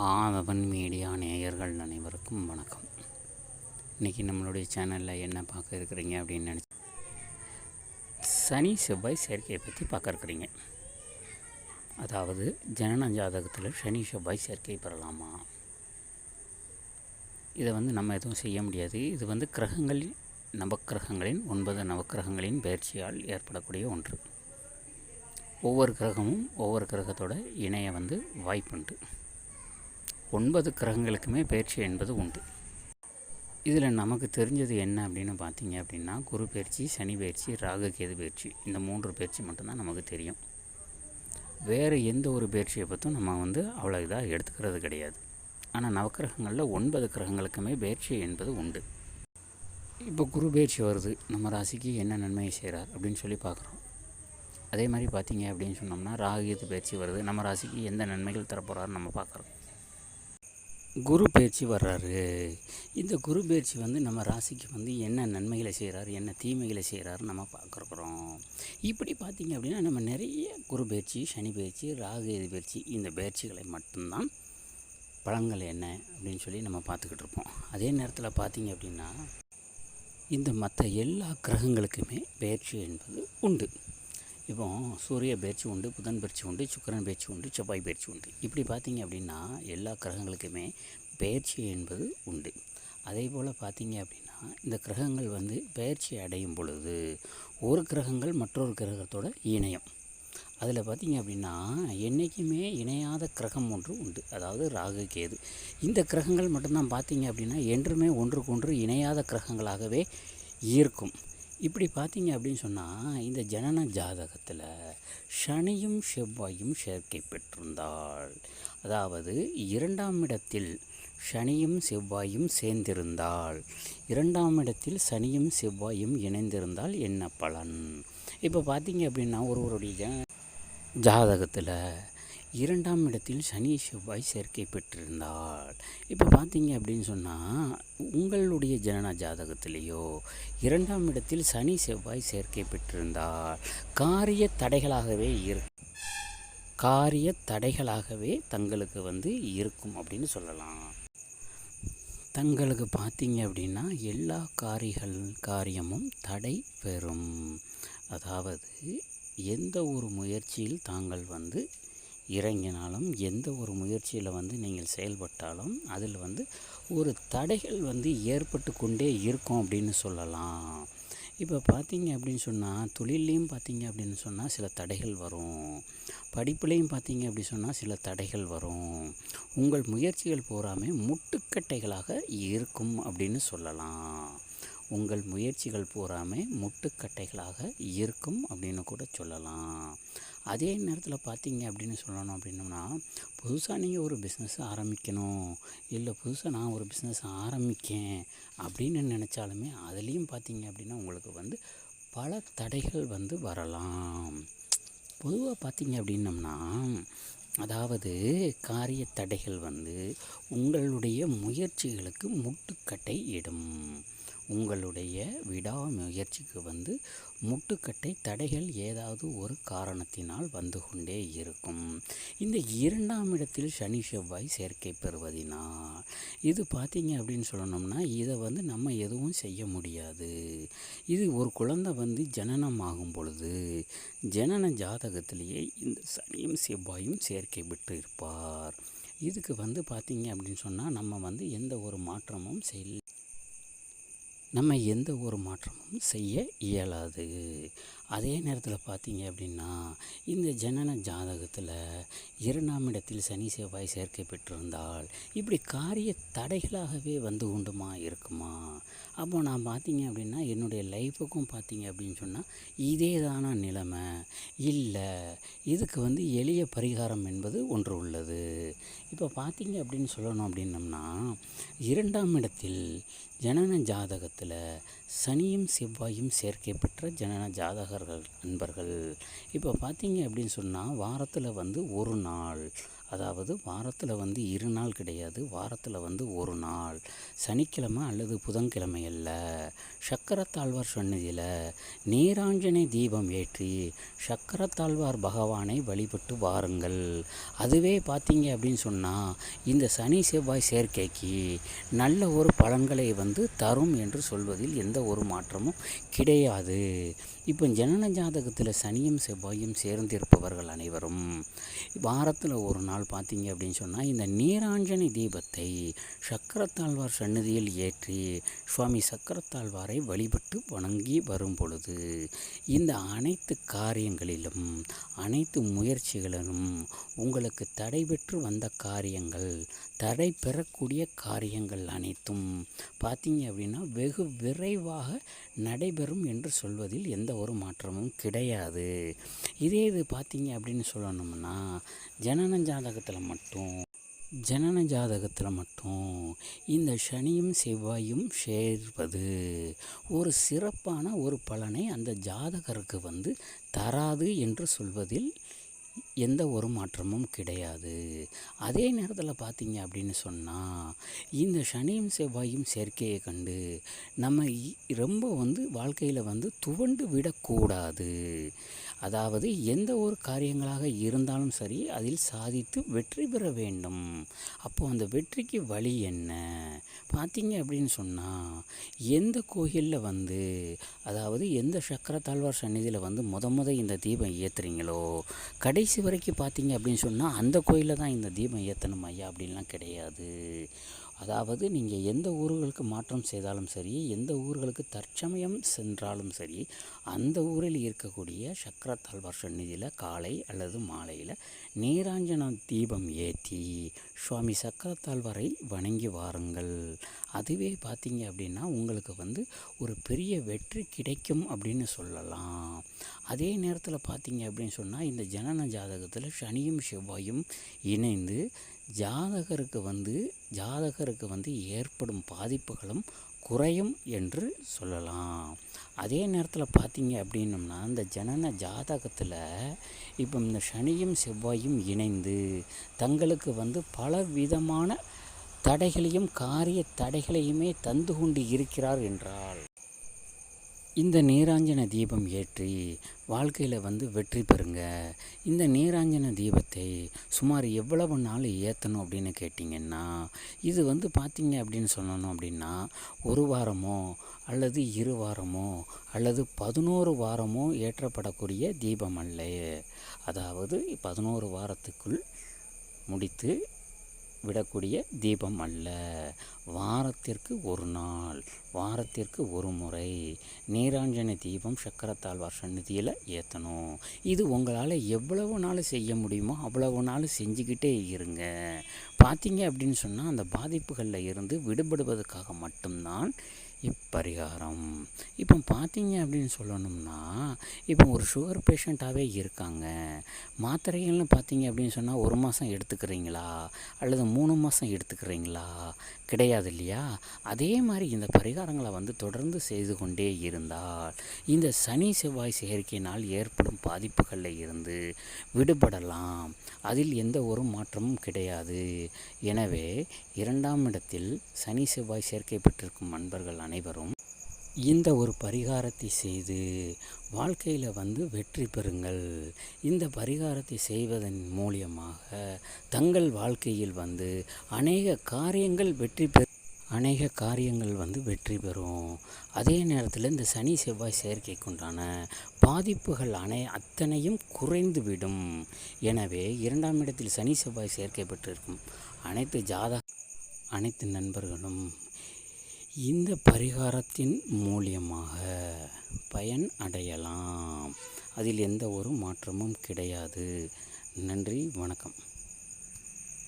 ஆதவன் media நேயர்கள் அனைவருக்கும் வணக்கம். இன்றைக்கி நம்மளுடைய சேனலில் என்ன பார்க்க இருக்கிறீங்க அப்படின்னு நினச்சி சனி செவ்வாய் சேர்க்கையை பற்றி பார்க்க இருக்கிறீங்க. அதாவது ஜனன ஜாதகத்தில் சனி செவ்வாய் சேர்க்கை பெறலாமா? இதை வந்து நம்ம எதுவும் செய்ய முடியாது. இது வந்து கிரகங்கள் நவக்கிரகங்களின் ஒன்பது நவக்கிரகங்களின் பயிற்சியால் ஏற்படக்கூடிய ஒன்று. ஒவ்வொரு கிரகமும் ஒவ்வொரு கிரகத்தோட இணைய வந்து வாய்ப்புண்டு. ஒன்பது கிரகங்களுக்குமே பயிற்சி என்பது உண்டு. இதில் நமக்கு தெரிஞ்சது என்ன அப்படின்னு பார்த்தீங்க அப்படின்னா குரு பயிற்சி சனி பயிற்சி ராகு கேது பயிற்சி. இந்த மூன்று பயிற்சி மட்டும்தான் நமக்கு தெரியும். வேறு எந்த ஒரு பயிற்சியை பற்றும் நம்ம வந்து அவ்வளோ இதாக எடுத்துக்கிறது கிடையாது. ஆனால் நவக்கிரகங்களில் ஒன்பது கிரகங்களுக்குமே பயிற்சி என்பது உண்டு. இப்போ குரு பயிற்சி வருது. நம்ம ராசிக்கு என்ன நன்மையை செய்கிறார் அப்படின்னு சொல்லி பார்க்குறோம். அதே மாதிரி பார்த்தீங்க அப்படின்னு சொன்னோம்னா ராகுகேது பயிற்சி வருது. நம்ம ராசிக்கு எந்த நன்மைகள் தரப்போகிறாரு நம்ம பார்க்குறோம். குரு பயிற்சி வர்றாரு. இந்த குரு பயிற்சி வந்து நம்ம ராசிக்கு வந்து என்ன நன்மைகளை செய்கிறாரு என்ன தீமைகளை செய்கிறாரு நம்ம பார்க்குறோம். இப்படி பார்த்தீங்க அப்படின்னா நம்ம நிறைய குரு பயிற்சி சனி பயிற்சி ராகுகேது பயிற்சி இந்த பயிற்சிகளை மட்டும்தான் பழங்கள் என்ன அப்படின்னு சொல்லி நம்ம பார்த்துக்கிட்டு இருப்போம். அதே நேரத்தில் பார்த்தீங்க அப்படின்னா இந்த மற்ற எல்லா கிரகங்களுக்குமே பயிற்சி என்பது உண்டு. இப்போ சூரிய பயிற்சி உண்டு புதன் பயிற்சி உண்டு சுக்கிரன் பயிற்சி உண்டு செவ்வாய் பயிற்சி உண்டு. இப்படி பார்த்தீங்க அப்படின்னா எல்லா கிரகங்களுக்குமே பயிற்சி என்பது உண்டு. அதே போல் பார்த்தீங்க அப்படின்னா இந்த கிரகங்கள் வந்து பயிற்சி அடையும் பொழுது ஒரு கிரகங்கள் மற்றொரு கிரகத்தோட இணையம். அதில் பார்த்தீங்க அப்படின்னா என்றைக்குமே இணையாத கிரகம் ஒன்று உண்டு. அதாவது ராகு கேது. இந்த கிரகங்கள் மட்டும்தான் பார்த்தீங்க அப்படின்னா என்றுமே ஒன்றுக்கொன்று இணையாத கிரகங்களாகவே ஈர்க்கும் இப்படி பார்த்தீங்க அப்படின்னு சொன்னால் இந்த ஜனன ஜாதகத்தில் சனியும் செவ்வாயும் சேர்க்கை பெற்றிருந்தால் அதாவது இரண்டாம் இடத்தில் சனியும் செவ்வாயும் சேர்ந்திருந்தால் இரண்டாம் இடத்தில் சனியும் செவ்வாயும் இணைந்திருந்தால் என்ன பலன்? இப்போ பார்த்தீங்க அப்படின்னா ஒருவருடைய ஜாதகத்தில் இரண்டாம் இடத்தில் சனி செவ்வாய் சேர்க்கை பெற்றிருந்தால் இப்போ பார்த்தீங்க அப்படின்னு சொன்னால் உங்களுடைய ஜனன ஜாதகத்திலேயோ இரண்டாம் இடத்தில் சனி செவ்வாய் சேர்க்கை பெற்றிருந்தால் காரிய தடைகளாகவே இரு காரிய தடைகளாகவே தங்களுக்கு வந்து இருக்கும் அப்படின்னு சொல்லலாம். தங்களுக்கு பார்த்தீங்க அப்படின்னா எல்லா காரிகள் காரியமும் தடை பெறும். அதாவது எந்த ஒரு முயற்சியில் தாங்கள் வந்து இறங்கினாலும் எந்த ஒரு முயற்சியில் வந்து நீங்கள் செயல்பட்டாலும் அதில் வந்து ஒரு தடைகள் வந்து ஏற்பட்டு கொண்டே இருக்கும் அப்படின்னு சொல்லலாம். இப்போ பார்த்தீங்க அப்படின்னு சொன்னால் தொழிலையும் பார்த்தீங்க அப்படின்னு சொன்னால் சில தடைகள் வரும். படிப்புலேயும் பார்த்தீங்க அப்படி சொன்னால் சில தடைகள் வரும். உங்கள் முயற்சிகள் பூராமே முட்டுக்கட்டைகளாக இருக்கும் அப்படின்னு சொல்லலாம். உங்கள் முயற்சிகள் பூராமே முட்டுக்கட்டைகளாக இருக்கும் அப்படின்னு கூட சொல்லலாம். அதே நேரத்தில் பார்த்தீங்க அப்படின்னு சொல்லணும் அப்படின்னோம்னா புதுசாக நீங்கள் ஒரு பிஸ்னஸ் ஆரம்பிக்கணும். இல்லை புதுசாக நான் ஒரு பிஸ்னஸ் ஆரம்பிக்கேன் அப்படின்னு நினச்சாலுமே அதுலேயும் பார்த்தீங்க அப்படின்னா உங்களுக்கு வந்து பல தடைகள் வந்து வரலாம். பொதுவாக பார்த்தீங்க அப்படின்னம்னா அதாவது காரிய தடைகள் வந்து உங்களுடைய முயற்சிகளுக்கு முட்டுக்கட்டை இடும். உங்களுடைய விடாமுயற்சிக்கு வந்து முட்டுக்கட்டை தடைகள் ஏதாவது ஒரு காரணத்தினால் வந்து கொண்டே இருக்கும். இந்த இரண்டாம் இடத்தில் சனி செவ்வாய் சேர்க்கை பெறுவதினால் இது பார்த்தீங்க அப்படின்னு சொல்லணும்னா இதை வந்து நம்ம எதுவும் செய்ய முடியாது. இது ஒரு குழந்தை வந்து ஜனனம் ஆகும் பொழுது ஜனன ஜாதகத்திலேயே இந்த சனியும் செவ்வாயும் சேர்க்கை பெற்று இருப்பார். இதுக்கு வந்து பார்த்தீங்க அப்படின்னு சொன்னால் நம்ம வந்து எந்த ஒரு மாற்றமும் செய் நம்ம எந்த ஒரு மாற்றமும் செய்ய இயலாது. அதே நேரத்தில் பார்த்தீங்க அப்படின்னா இந்த ஜனன ஜாதகத்தில் இரண்டாம் இடத்தில் சனி செவ்வாய் சேர்க்கை பெற்றிருந்தால் இப்படி காரிய தடைகளாகவே வந்து உண்டுமா இருக்குமா? அப்போது நான் பார்த்தீங்க அப்படின்னா என்னுடைய லைஃபுக்கும் பார்த்தீங்க அப்படின்னு சொன்னால் இதே தானா நிலைமை. இல்லை இதுக்கு வந்து எளிய பரிகாரம் என்பது ஒன்று உள்ளது. இப்போ பார்த்தீங்க அப்படின்னு சொல்லணும் அப்படின்னம்னா இரண்டாம் இடத்தில் ஜனன ஜாதகத்தில் சனியும் செவ்வாயும் சேர்க்கை பெற்ற ஜனன ஜாதகர்கள் நண்பர்கள். இப்போ பார்த்தீங்க அப்படின்னு சொன்னால் வாரத்தில் வந்து ஒரு நாள் அதாவது வாரத்தில் வந்து இரு நாள் கிடையாது. வாரத்தில் வந்து ஒரு நாள். சனிக்கிழமை அல்லது புதன்கிழமை அல்ல. சக்கரத்தாழ்வார் சொன்னதில் நீராஞ்சனை தீபம் ஏற்றி சக்கரத்தாழ்வார் பகவானை வழிபட்டு வாருங்கள். அதுவே பார்த்தீங்க அப்படின்னு சொன்னால் இந்த சனி செவ்வாய் சேர்க்கைக்கு நல்ல ஒரு பலன்களை வந்து தரும் என்று சொல்வதில் எந்த ஒரு மாற்றமும் கிடையாது. இப்போ ஜனன ஜாதகத்தில் சனியும் செவ்வாயும் சேர்ந்திருப்பவர்கள் அனைவரும் வாரத்தில் ஒரு நாள் பார்த்தீங்க அப்படின்னு சொன்னால் இந்த நீராஞ்சனி தீபத்தை சக்கரத்தாழ்வார் சன்னதியில் ஏற்றி சுவாமி சக்கரத்தாழ்வாரை வழிபட்டு வணங்கி வரும் பொழுது இந்த அனைத்து காரியங்களிலும் அனைத்து முயற்சிகளிலும் உங்களுக்கு தடைபெற்று வந்த காரியங்கள் தடை பெறக்கூடிய காரியங்கள் அனைத்தும் பார்த்தீங்க அப்படின்னா வெகு விரைவாக நடைபெறும் என்று சொல்வதில் எந்த ஒரு மாற்றமும் கிடையாது. இதே இது பார்த்தீங்க அப்படின்னு சொல்லணும்னா ஜனன ஜாதகத்தில் மட்டும் ஜனன ஜாதகத்தில் மட்டும் இந்த சனியும் செவ்வாயும் சேர்வது ஒரு சிறப்பான ஒரு பலனை அந்த ஜாதகருக்கு வந்து தராது என்று சொல்வதில் எந்த ஒரு மாற்றமும் கிடையாது. அதே நேரத்தில் பார்த்தீங்க அப்படின்னு சொன்னால் இந்த சனியும் செவ்வாயும் சேர்க்கையை கண்டு நம்ம இ- ரொம்ப வந்து வாழ்க்கையில் வந்து துவண்டு விடக்கூடாது. அதாவது எந்த ஒரு காரியங்களாக இருந்தாலும் சரி அதில் சாதித்து வெற்றி பெற வேண்டும். அப்போது அந்த வெற்றிக்கு வழி என்ன? பார்த்தீங்க அப்படின்னு சொன்னால் எந்த கோயிலில் வந்து அதாவது எந்த சக்கரத்தாழ்வார் சந்நிதியில் வந்து முத முத இந்த தீபம் ஏற்றுறீங்களோ கடைசி வரைக்கும் பார்த்தீங்க அப்படின்னு சொன்னால் அந்த கோயிலில் தான் இந்த தீபம் ஏற்றணும் ஐயா அப்படின்லாம் கிடையாது. அதாவது நீங்கள் எந்த ஊர்களுக்கு மாற்றம் செய்தாலும் சரி எந்த ஊர்களுக்கு தற்சமயம் சென்றாலும் சரி அந்த ஊரில் இருக்கக்கூடிய சக்கரத்தாழ்வார் சந்நிதியில் காலை அல்லது மாலையில் நீராஞ்சன தீபம் ஏற்றி சுவாமி சக்கரத்தாழ்வாரை வணங்கி வாருங்கள். அதுவே பார்த்தீங்க அப்படின்னா உங்களுக்கு வந்து ஒரு பெரிய வெற்றி கிடைக்கும் அப்படின்னு சொல்லலாம். அதே நேரத்தில் பார்த்தீங்க அப்படின்னு சொன்னால் இந்த ஜனன ஜாதகத்தில் சனியும் செவ்வாயும் இணைந்து ஜாதகருக்கு வந்து ஜாதகருக்கு வந்து ஏற்படும் பாதிப்புகளும் குறையும் என்று சொல்லலாம். அதே நேரத்தில் பார்த்தீங்க அப்படின்னம்னா இந்த ஜனன ஜாதகத்தில் இப்போ இந்த சனியும் செவ்வாயும் இணைந்து தங்களுக்கு வந்து பல விதமான தடைகளையும் காரிய தடைகளையுமே தந்து கொண்டு இருக்கிறார் என்றால் இந்த நீராஞ்சன தீபம் ஏற்றி வாழ்க்கையில் வந்து வெற்றி பெறுங்க. இந்த நீராஞ்சன தீபத்தை சுமார் எவ்வளவு நாள் ஏற்றணும் அப்படின்னு கேட்டிங்கன்னா இது வந்து பார்த்திங்க அப்படின்னு சொல்லணும் அப்படின்னா ஒரு வாரமோ அல்லது இரு வாரமோ அல்லது பதினோரு வாரமோ ஏற்றப்படக்கூடிய தீபம் அல்ல. அதாவது பதினோரு வாரத்துக்குள் முடித்து விடக்கூடிய தீபம் அல்ல. வாரத்திற்கு ஒரு நாள் வாரத்திற்கு ஒரு முறை நீராஞ்சன தீபம் சக்கரத்தாழ்வார் சந்நிதியில் ஏற்றணும் இது உங்களால் எவ்வளவு நாள் செய்ய முடியுமோ அவ்வளவு நாள் செஞ்சுக்கிட்டே இருங்க. பார்த்தீங்க அப்படின்னு சொன்னால் அந்த பாதிப்புகளில் இருந்து விடுபடுவதற்காக மட்டும்தான் இப்பரிகாரம். இப்போ பார்த்தீங்க அப்படின்னு சொல்லணும்னா இப்போ ஒரு சுகர் பேஷண்ட்டாகவே இருக்காங்க. மாத்திரைகள்னு பார்த்தீங்க அப்படின்னு சொன்னால் ஒரு மாதம் எடுத்துக்கிறீங்களா? அல்லது மூணு மாதம் எடுத்துக்கிறீங்களா? கிடையாது இல்லையா? அதே மாதிரி இந்த பரிகாரங்களை வந்து தொடர்ந்து செய்து கொண்டே இருந்தால் இந்த சனி செவ்வாய் செயற்கையினால் ஏற்படும் பாதிப்புகளில் இருந்து விடுபடலாம். அதில் எந்த ஒரு மாற்றமும் கிடையாது. எனவே இரண்டாம் இடத்தில் சனி செவ்வாய் சேர்க்கை பெற்றிருக்கும் நண்பர்கள் அனைவரும் இந்த ஒரு பரிகாரத்தை செய்து வாழ்க்கையில் வந்து வெற்றி பெறுங்கள். இந்த பரிகாரத்தை செய்வதன் மூலியமாக தங்கள் வாழ்க்கையில் வந்து அநேக காரியங்கள் வெற்றி பெற அநேக காரியங்கள் வந்து வெற்றி பெறும். அதே நேரத்தில் இந்த சனி செவ்வாய் செயற்கைக்குண்டான பாதிப்புகள் அனை அத்தனையும் குறைந்துவிடும். எனவே இரண்டாம் இடத்தில் சனி செவ்வாய் சேர்க்கை பெற்றிருக்கும் அனைத்து ஜாத அனைத்து நண்பர்களும் இந்த பரிகாரத்தின் மூலியமாக பயன் அடையலாம். அதில் எந்த ஒரு மாற்றமும் கிடையாது. நன்றி வணக்கம்.